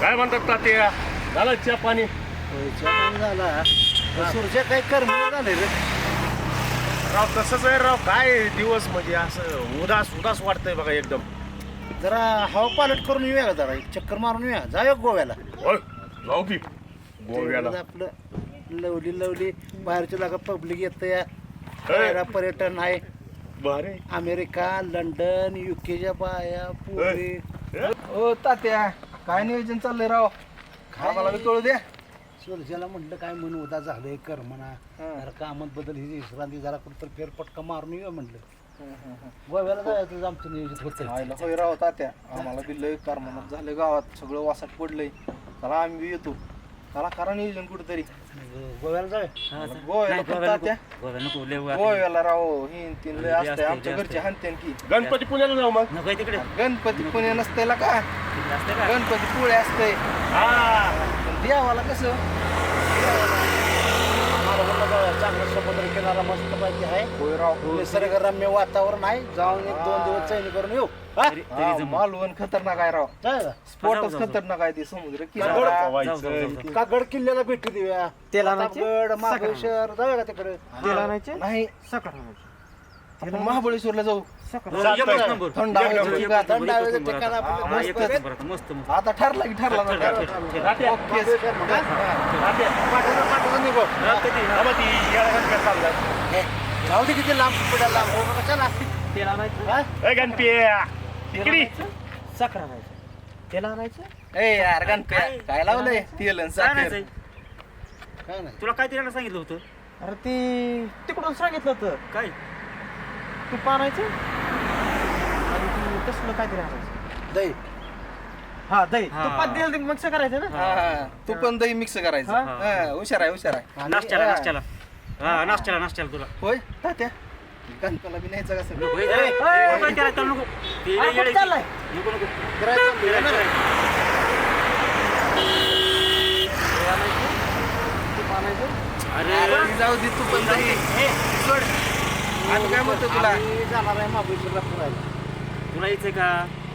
काय म्हणतात तात्या? झालं चहा पाणी? झाला. सूर्य काही कर्म झाले रे? राव तसंच आहे राव. काय दिवस म्हणजे असं उदास उदास वाटतंय बघा एकदम. जरा हवा पालट करून येऊया का जरा? एक चक्कर मारून येऊया. जाऊया गोव्याला? होय जाऊ की. गोव्याला. आपलं लवली लवली. बाहेरच्या जागा पब्लिक येतं. या. बाहेर पर्यटन आहे. भारी. अमेरिका लंडन युकेच्या बाया पुणे हे? ओ तात्या. काय नियोजन चाललंय राव? आम्हाला बी कळू द्या सूर्याला म्हटलं काय मन उदा झालंय कर म्हणा. जरा कामात बदल ही विश्रांती जरा कुठं फेरपटका मारून येऊया म्हटलं. गोव्याला जायचं आमचं नियोजित होतं होय राव तात्या. आम्हाला बी लय कारमनात झालं गावात. सगळं वासाट पडलंय. चला आम्ही बी येतो. चला करा नियोजन कुठेतरी. गोव्याला जाऊया गोव्याला तात्या गोव्याला राव ही तीन लय असतंय आमच्या घरचे हानतेन की. गणपती पुण्याला जाऊ मग. गणपती पुणे नसतंय का? गणपती पुळे असतंय हा. पण देवाला कसं? जाऊया चांगलं समुद्र किनारा मस्त पाहिजे आहे निसर्गरम्य वातावरण आहे. जाऊन एक दोन दिवस चैनी करून येऊ. हा? मालवण खतरनाक आहे राव. स्पॉटच खतरनाक आहे ते समुद्र किनारा. पवायचं. का गड किल्ल्याला भेटी देऊया. गड महाबळेश्वर जाऊया का तिकडे? नाही. आपण महाबळेश्वरला जाऊ. चालतंय. थंड हवेचं ठिकाण. थंड हवेचं ठिकाण आपलं मस्त. आता ठरला की ठरला ना तात्या, ओके. तात्या, पाठवून- पाठवून निघू. थांबा ती येड्यागत काय चाललंय? हे, जाऊ दे किती लांब पुढे लांब. हो नका चला. हा? ए, गणप्या इकडे. ए यार गणप्या काय? लावलंय? तेल आणि साखर. काय नाही. तुला काय तिला सांगितलं होतं? अरे ती तिकडून सांगितलं होतं. काय? तू पाणायचं आणि ती कसलं काय तरी आणायचं. दही. हा दही. हा. तुपात दिलं मिक्स करायचं ना? तू पण दही मिक्स करायचं. हा. हा, हुशार आहे हुशार आहे. आणि- नाश्त्याला हा. नाश्त्याला. हा नाश्त्याला नाश्त्याला तुला. होय? तात्या बी न्यायचं ए, ए, त्याला नको. ते अरे, येडे- कुठं चाललाय? नको, नको. फिरायचं, फिरायचं. अरे. अरे जाऊ दे तू पण दही. सोड. आता काय म्हणतो तुला आम्ही जाणार आहे महाबळेश्वरला फिरायला तुला यायचंय का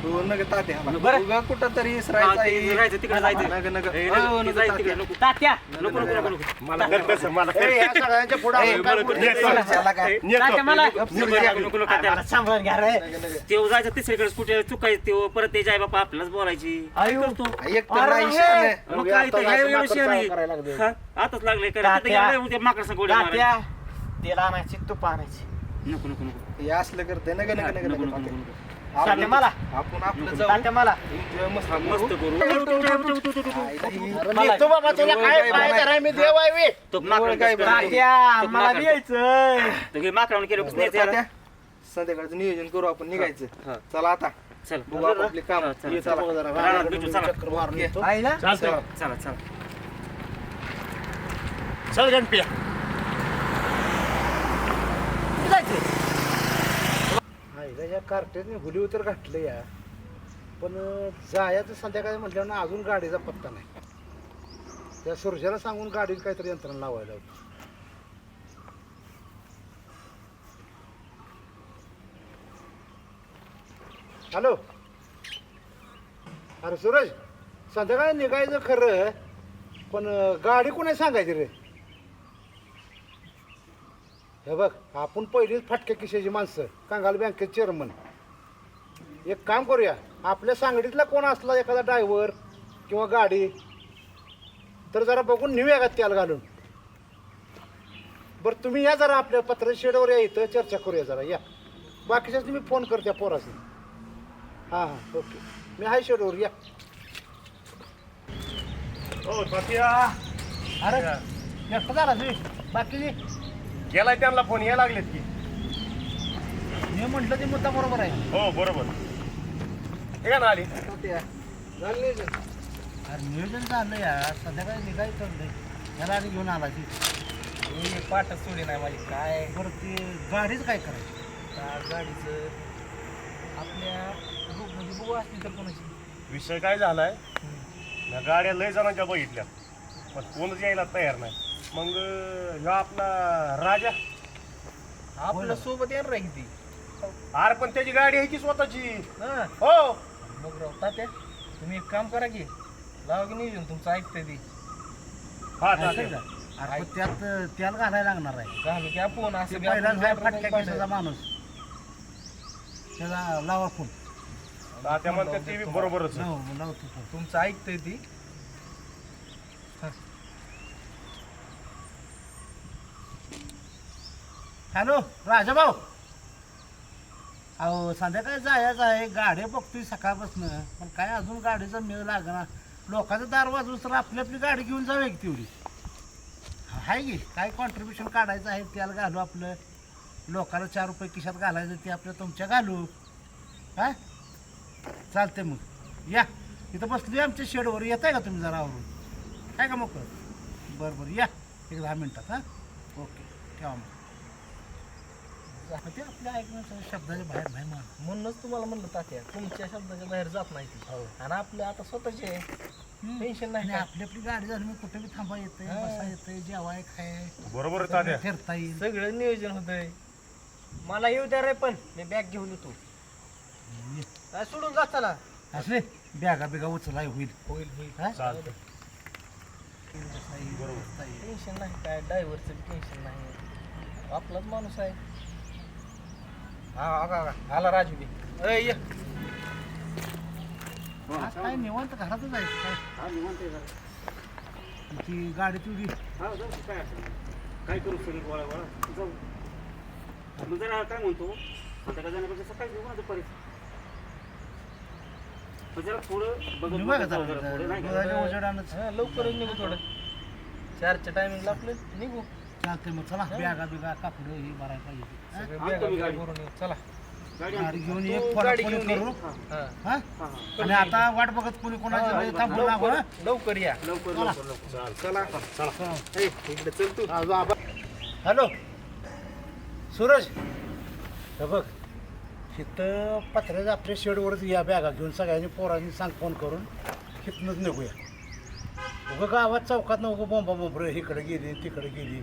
तू नग तात्या बरं. उगा कुठं तरी हा, ते तिकडे जायचं नग नग ए, हो, नको, नको ते जायचं तात्या. तिकडे नको तात्या नको नको नको नको मला कर तसं, मला कर. ए, या सगळ्यांच्या पुढे ए, आपण काय बरं, बोलू? नेतो. चला, चला काय नेतो. तात्या मला गप नको, सुरू नको, नको, नको, तात्या. मला सांभाळून घ्या रे नग, नग. तेव्हा जायचं तिसरीकडे कुठे चुकायचं तेव्हा परत ते जाय बापा आपल्यालाच बोलायची आयो. करतो एक तर नाही शान. मग काय ते आता ह्या वेळी. करायला लागले. हा, आताच लागले तात्या. माकड संग उड्या मारायला. तेल आणायची तूप आणायची नको नको नको हे असलं करते नग नग नग नको, नग नको, तात्या. नको. आपण- मला. आपण आपलं नको. जाऊ मला एन्जॉय मस्त मस्त करू. करू अरे निघतो बाबा तुला काय मी देव आहे. तो. मला हे केलं कसं न्यायचं याला? संध्याकाळचं नियोजन करू आपण निघायचं हा. चला आता चल बघू आपण आपली काम हा, चला. रानात भेटू, चला. चक्कर मारून येतो. आईला चालतंय. चला चला चल गणप्या नाही, त्याच्या कार्टेजने हुली उतर घातलं या. पण जायचं संध्याकाळी म्हटल्यावर ना अजून गाडीचा पत्ता नाही. त्या सुरजेला सांगून गाडीत काहीतरी यंत्रणा लावायला होती. हॅलो? अरे सूरज संध्याकाळी निघायचं खरं पण गाडी कोणी सांगायची रे? हे बघ आपण पहिलीच फाटक्या किशाची माणसं कांगाल बँकेत चेअरमन एक काम करूया आपल्या सांगडीतला कोण असला एखादा ड्रायव्हर किंवा गाडी तर जरा बघून नेऊया का त्याला घालून? बरं तुम्ही या जरा आपल्या पत्र शेडवर या इथं चर्चा करूया जरा या. बाकीच्याच तुम्ही फोन कर त्या पोरासनी. हां हां ओके. मी आहे शेडवर या. हो तात्या अरे एकटा झाला तुम्ही बाकीची गेलाय त्यांना फोन यायला लागलेत की. मी म्हटलं ते मुद्दा बरोबर आहे. हो बरोबर. हे का ना आली? अरे नियोजन झालं या संध्याकाळी निघायचं ठरलंय त्याला आणि घेऊन आला की पाठच सोडी नाही माझी. काय? बरं ते गाडीच काय करायची? त्या गाडीचं. आपल्या मध्ये बघू असली तर कोणाची. विषय काय झालाय? या गाड्या लय जणांच्या बघितल्या पण कोणच यायला तयार नाही. मग ह्यो आपला राजा. आपल्यासोबत येणार आहे किती अरे पण त्याची गाडी आहे की स्वतःची? हा. हो. मग राव तात्या तुम्ही एक काम करा की लावा की नियोजन तुमचं ऐकतंय ती. हा चालेल? अरे पण त्यात त्याला घालायला लागणार आहे. घालू की आपण ते असं बी आपण फाटक्या केसाचा माणूस. त्याचा लावा फोन. म्हणतात ते बी बरोबरच आहे. लाव- लावतो फोन. तुमचं ऐकतंय ती. हॅलो राजा भाऊ अहो संध्याकाळी जायचं आहे गाड्या बघतोय सकाळपासून. पण काय अजून गाडीचा मेळ लागणार लोकांचं दार वाजून तर आपली आपली गाडी घेऊन जाऊ एक तेवढी. आहे की काय कॉन्ट्रीब्युशन काढायचं आहे त्याला घालू आपलं. लोकांना चार रुपये खिशात घालायचं ते आपलं तुमच्या घालू. हा? चालते मग. या. इथं बसली आमच्या शेडवर. येत आहे का तुम्ही जरा आवरून? काय का मग बरं बरं. या. एक दहा मिनटात हां? ओके. ठेवा मग. ते आपल्या ऐकण्याचं शब्दाच्या बाहेर नाही म्हणूनच तुम्हाला म्हणलं तात्या तुमच्या शब्दाच्या बाहेर जात नाही ती. आणि आपलं आता स्वतःचे टेन्शन नाही आणि. आपली आपली गाडी झाली मी कुठे बी थांबा येते हा. बसा येते जेवाय खाय. बरोबर आहे तात्या. फिरता येईल. सगळं नियोजन होतंय. मला येऊ द्या रे पण मी बॅग घेऊन येतो. सोडून जाताना असले बॅगा बिगा उचलाय होईल. होईल होईल. हा? चालतं बसा येईल, बरोबर. बसता येईल. टेन्शन नाही काय ड्रायव्हरचं टेन्शन नाही. आपलाच माणूस आहे. हा हा, हा, हा. आला राजू बी. ये. आज काय निवांत घरातच जायचं काय? ती गाडी तुझी. काय करू सगळी गोळा गोळा? जाऊ मग जरा काय म्हणतो जाण्यापेक्षा सकाळी घेऊ ना दुपारी मग जरा थोडं बघत निघूया का बघत जाऊ जरा जरा? पुढे, नाही का? दुधाच्या उजेडानंच हा, लवकरच निघू थोडं. चारच्या टायमिंगला आपलं निघू. मग चला बॅगा बिगा कापड हे भरायला पाहिजे. आणतो मी गाडी. चला. गाडी गाडी आणतो. घेऊन तू एक गाडी फोन घेऊन ये. करू. हा. हा. आणि आता वाट बघत कोणी कोणाच्या? लवकर लवकर या. लवकर चला. लवकर लवकर चाल चला चला. ए, इकडे चल तू. हॅलो. सूरज. हे बघ इथं पत्र्याच्या आपल्या शेडवरच या बॅगा घेऊन सगळ्यांनी पोरांनी सांग फोन करून इथनंच निघूया. उगं गावात चौकात उगं बोंबा बोंबरं इकडे गेली तिकडे गेली.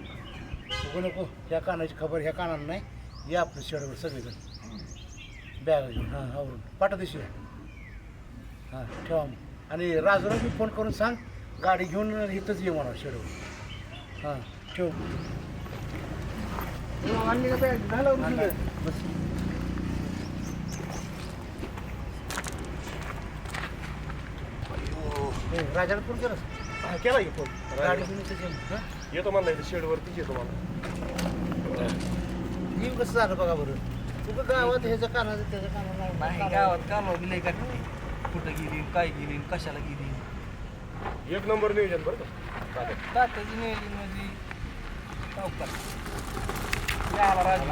उगं नको ह्या कानाची खबर ह्या कानाला नाही. या आपलं शेडवर सगळेजण बॅगा घेऊन हां आवरून. पाठदिशी हां ठेवा मग. आणि राजूला मी फोन करून सांग गाडी घेऊन इथंच ये म्हणा शेडवर. हां ठेव. बस. राजाला फोन केलास हा, केला की फोन. गाडी घेऊन ये. हं? येतो म्हणलं इथं शेडवरतीच येतो मला येऊ कसं झालं बघा बरं? तुझं गावात ह्याच्या कानाचं त्याच्या कानाला नाही गावात कामावर गेलंय का कुठं गेली काय गेली कशाला गेली? एक नंबर नियोजन बरं का? तात्या. तात्याची नियोजन म्हणजे सावकार या आला राजू.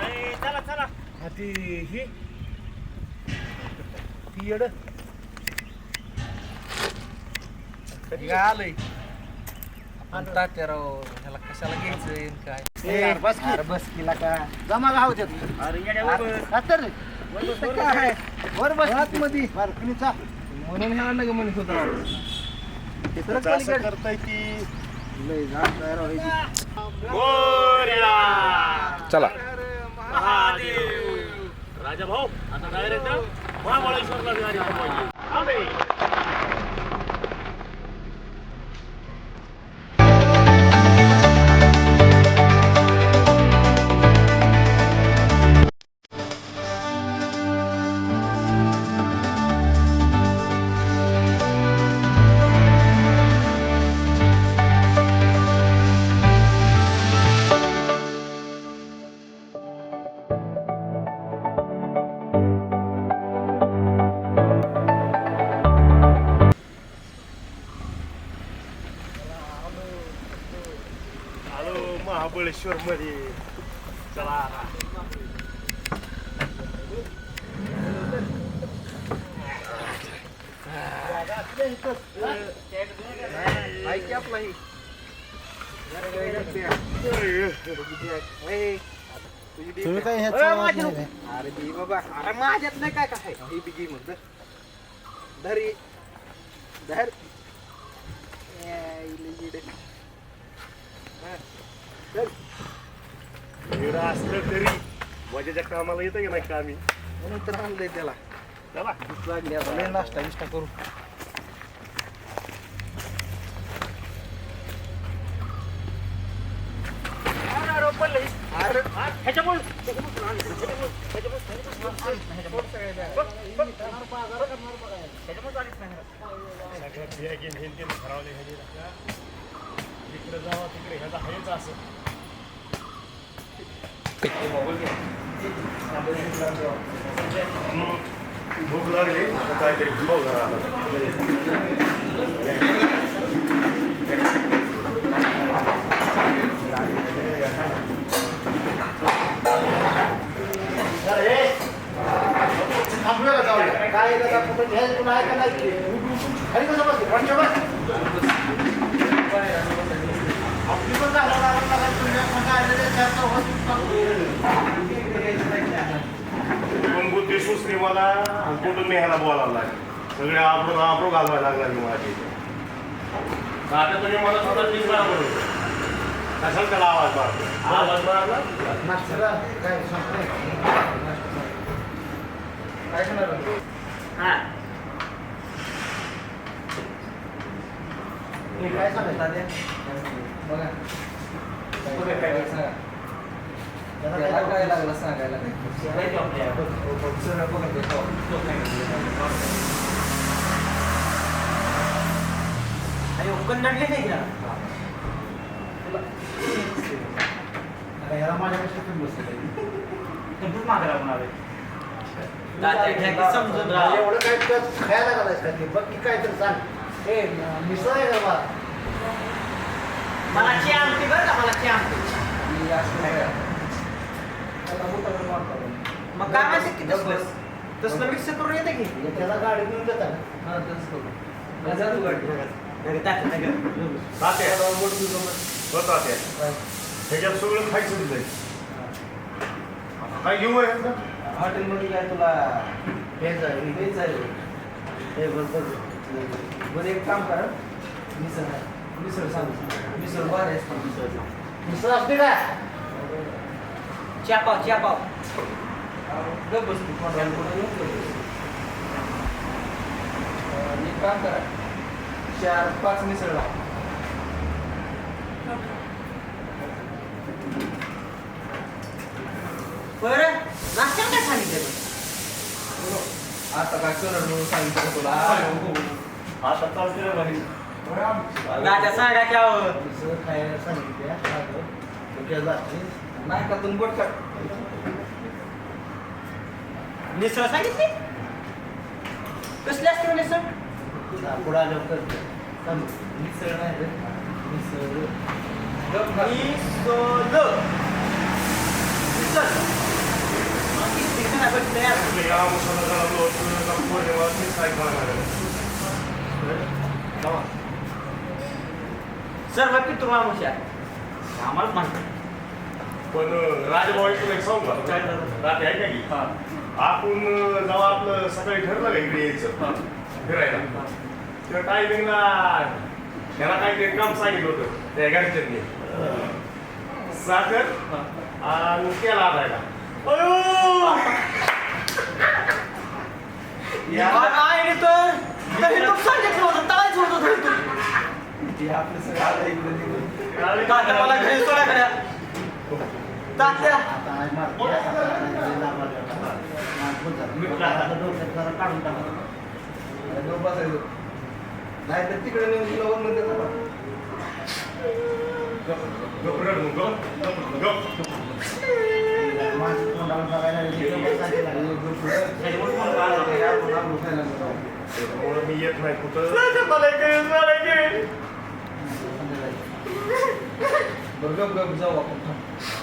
ए, चला चला. हा ती ही. ती येड. आलंय. आपण तात्याराव ह्याला कशाला घ्यायचंय आणि काय ए, बस की. अरे बस केला का जमा गाव देत अरे येड्या. तर रे काय आहे वर बसमध्ये बाल्कनीचा म्हणून ह्या आणलं का म्हणत होता. ते सरक त्याचं असं पलीकडे. करताय की लय झाड तयार व्हायची. चला महादेव राजा भाऊ आता डायरेक्ट महाबळेश्वरला थांबवायची. आले. आलो महाबळेश्वर मध्ये चला तुम्ही काय अरे, ह्याचं. अरे दे बाबा अरे माझ्यात नाही काय काय? ही बी घे मग धर. धर माझ्या कामाला येतं की नाही कामी म्हणून तर आणलंय त्याला. चला. भूक लागली आता लय नाश्ता बिष्टा करू. अरे सगळ्या बिया घेऊन घेऊन ते ठरवले ह्याचे तिकडे जावा तिकडे ह्याचा हेच असं. मोबाईल घ्या भूक लागली आता? काहीतरी खाऊ घरा काय दादा कुठं घ्यायचं तुला आहे का नाही खाली कसं बसते पंच बस आपली पण झालं लागलं लागलं तुझ्या पण काय आलं ते जास्त होत पण बुद्धी सुचली मला आणि कुठून मी ह्याला बोलायला लागले? सगळे आबरू आबरू घालवायला लागला मी माझी. आता तुम्ही मला सुद्धा वेळा बोलू कशाला त्याला आवाज मारतो आवाज मारला? काय संपलंय काय करणार हे. काय सांगायचं बघा. बघा काय सांगा त्याला काय काय लागलं सांगायला याला माझ्यापेक्षा समजून राहा. एवढं काय खायला घालायचं ते? बघ की काय तर सांग. ए मिसळ आहे का बा? मला ची आमटी बरं का? मला ची आमटी असं नाही का. त्याला बोटावर मारतो. मग काय माहिती की तसलं. तसलं मिक्स करून येते की? त्याला गाडी घेऊन देता का हा, तसंच करू. तू गाडी. तात्या ह्याच्यात सगळं खायचं जाईल. काय घेऊ आहे हॉटेलमध्ये काय तुला हेच आहे. हेच आहे. हे बरोबर बरं एक काम करा. मिसळ आहे. मिसळ सांग. मिसळ असते मिसळ मिसळ असते का? चापाव चापाव गप बस तू. अं, एक काम करा चार पाच मिसळ लावा. बरं नाश्त्याला काय सांगितलं आता काय करणार म्हणून सांगितलं तुला आता चालते रे भाई दादा सांगा की अहो मिसळ खायला सांगितल्या साधं. डोक्याला लागते. नाही का तुम्ही बोट काढ. मिसळ सांगितली? कसली असते मिसळ? पुढे थांब. मिसळ नाही रे. मिसळ. गप खा. मिसळ. मिसळ मग किती खाना भेटते यार. या मसाला जरा लोट जरा पौर्णिमा तेच काय खाणार आहे. सर्व पितृ माणूस आहे आम्हालाच माहिती पण राजभाऊ तुला एक सांगू का रात्री आहे का की आपण जेव्हा आपलं सकाळी ठरलं का इकडे यायचं फिरायला? त्या टायमिंगला त्याला काहीतरी काम सांगितलं होतं त्या घरच्यांनी. साखर आणि तेल आणायला आईने तर तरी तो सांगितलं होतं तळायचं होतं तरी तू. ते आपलं सगळं आता इकडे मला घरी सोडा नाही तर तिकडे नेऊन तुला वरनं देतो का? गप रड मग, गप गप गप माझं तोंडाला बघायला लागलं. इथं बसायला लागलं. गप रड. हे आपण आपलं खायला नको. त्याच्यामुळं मी येत नाही कुठं बरं गप गप जाऊ आपण थांब. गप. ए,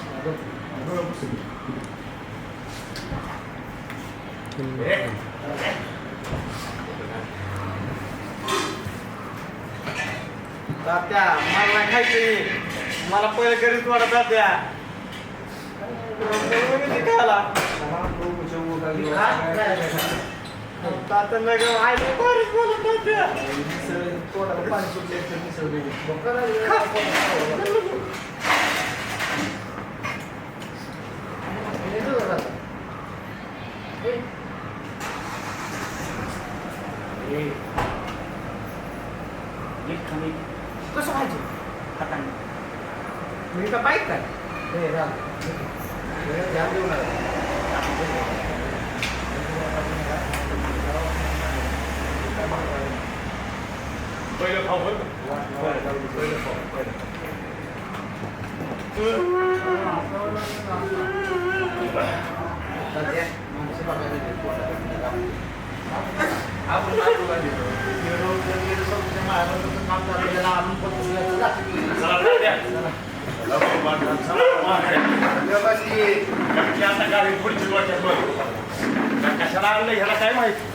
तात्या मला नाही खायचंय मला पहिले घरीच वाटत तात्या. खायला? तात्या नाही गं, बरंच बोलत तात्या. मिसळ तोंडाला पाणी सुटले तर मिसळ वेगळी. डोक्याला लागलं. हे येतं जरा. हे. कसं खायचं हाताने मी का पाहिजे काय हे राम. हे ध्यान देऊ नका. पहिलं खाऊ बरं का? पहिलं खाऊ पहिलं खाऊ. पुढची वाटत कशाला आणलं ह्याला काय माहिती?